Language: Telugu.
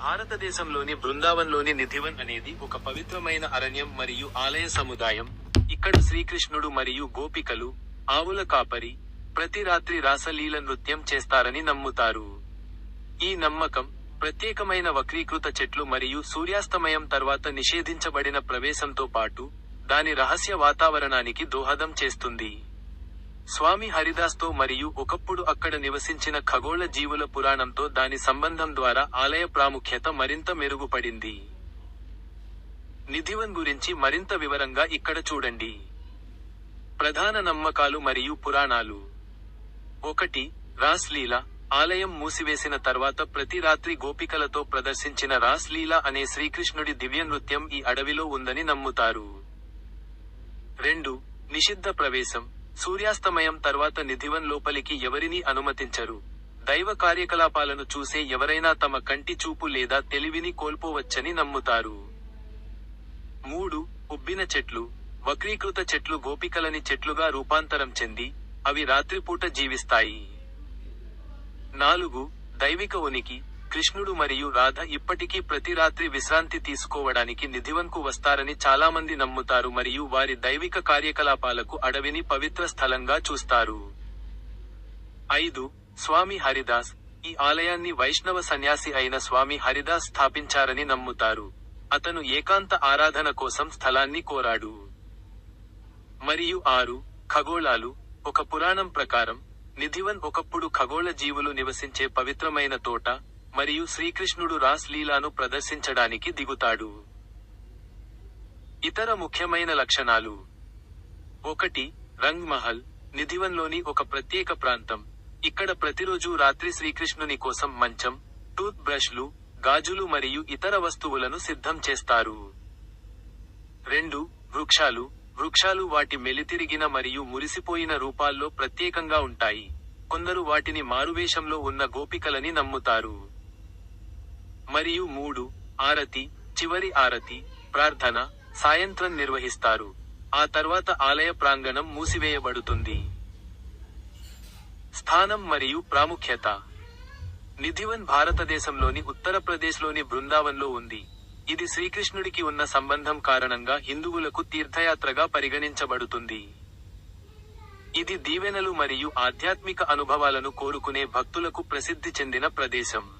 భారతదేశంలోని బృందావన్లోని నిధివన్ అనేది ఒక పవిత్రమైన అరణ్యం మరియు ఆలయ సముదాయం. ఇక్కడ శ్రీకృష్ణుడు మరియు గోపికలు ఆవుల కాపరి ప్రతి రాత్రి రాసలీల నృత్యం చేస్తారని నమ్ముతారు. ఈ నమ్మకం ప్రత్యేకమైన వక్రీకృత చెట్లు మరియు సూర్యాస్తమయం తర్వాత నిషేధించబడిన ప్రవేశంతో పాటు దాని రహస్య వాతావరణానికి దోహదం చేస్తుంది. స్వామి హరిదాస్తో మరియు ఒకప్పుడు అక్కడ నివసించిన ఖగోళ జీవుల పురాణంతో దాని సంబంధం ద్వారా ఆలయ ప్రాముఖ్యత మరింత మెరుగుపడింది. నిధివన్ గురించి మరింత వివరంగా ఇక్కడ చూడండి. ప్రధాన నమ్మకాలు మరియు పురాణాలు. ఒకటి రాస్లీల ఆలయం మూసివేసిన తర్వాత ప్రతి రాత్రి గోపికలతో ప్రదర్శించిన రాస్లీల అనే శ్రీకృష్ణుడి దివ్య నృత్యం ఈ అడవిలో ఉందని నమ్ముతారు. రెండు నిషిద్ధ ప్రవేశం. సూర్యాస్తమయం తర్వాత నిధివన్ లోపలికి ఎవరినీ అనుమతించరు. దైవ కార్యకలాపాలను చూసే ఎవరైనా తమ కంటి చూపు లేదా తెలివిని కోల్పోవచ్చని నమ్ముతారు. మూడు ఉబ్బిన చెట్లు. వక్రీకృత చెట్లు గోపికలని చెట్లుగా రూపాంతరం చెంది అవి రాత్రిపూట జీవిస్తాయి. నాలుగు దైవిక ఉనికి. కృష్ణుడు మరియు రాధ ఇప్పటికీ ప్రతి రాత్రి విశ్రాంతి తీసుకోవడానికి నిధివన్కు వస్తారని చాలామంది నమ్ముతారు మరియు వారి దైవిక కార్యకలాపాలకు అడవిని పవిత్ర స్థలంగా చూస్తారు. ఐదు స్వామి హరిదాస్. ఈ ఆలయాన్ని వైష్ణవ సన్యాసి అయిన స్వామి హరిదాస్ స్థాపించారని నమ్ముతారు. అతను ఏకాంత ఆరాధన కోసం స్థలాన్ని కోరాడు. మరియు ఆరు ఖగోళాలు. ఒక పురాణం ప్రకారం నిధివన్ ఒకప్పుడు ఖగోళ జీవులు నివసించే పవిత్రమైన తోట మరియు శ్రీకృష్ణుడు రాస్ లీలాను ప్రదర్శించడానికి దిగుతాడు. ఇతర ముఖ్యమైన లక్షణాలు. ఒకటి రంగ్ మహల్ నిధివన్లోని ఒక ప్రత్యేక ప్రాంతం. ఇక్కడ ప్రతిరోజు రాత్రి శ్రీకృష్ణుని కోసం మంచం టూత్ బ్రష్లు గాజులు మరియు ఇతర వస్తువులను సిద్ధం చేస్తారు. రెండు వృక్షాలు. వృక్షాలు వాటి మెలితిరిగిన మరియు మురిసిపోయిన రూపాల్లో ప్రత్యేకంగా ఉంటాయి. కొందరు వాటిని మారువేషంలో ఉన్న గోపికలని నమ్ముతారు. మరియు మూడు ఆరతి చివరి ఆరతి ప్రార్థన సాయంత్రం నిర్వహిస్తారు. ఆ తర్వాత ఆలయ ప్రాంగణం మూసివేయబడుతుంది. స్థానం మరియు ప్రాముఖ్యత. నిధివన్ భారతదేశంలోని ఉత్తరప్రదేశ్లోని బృందావన్లో ఉంది. ఇది శ్రీకృష్ణుడికి ఉన్న సంబంధం కారణంగా హిందువులకు తీర్థయాత్రగా పరిగణించబడుతుంది. ఇది దీవెనలు మరియు ఆధ్యాత్మిక అనుభవాలను కోరుకునే భక్తులకు ప్రసిద్ధి చెందిన ప్రదేశం.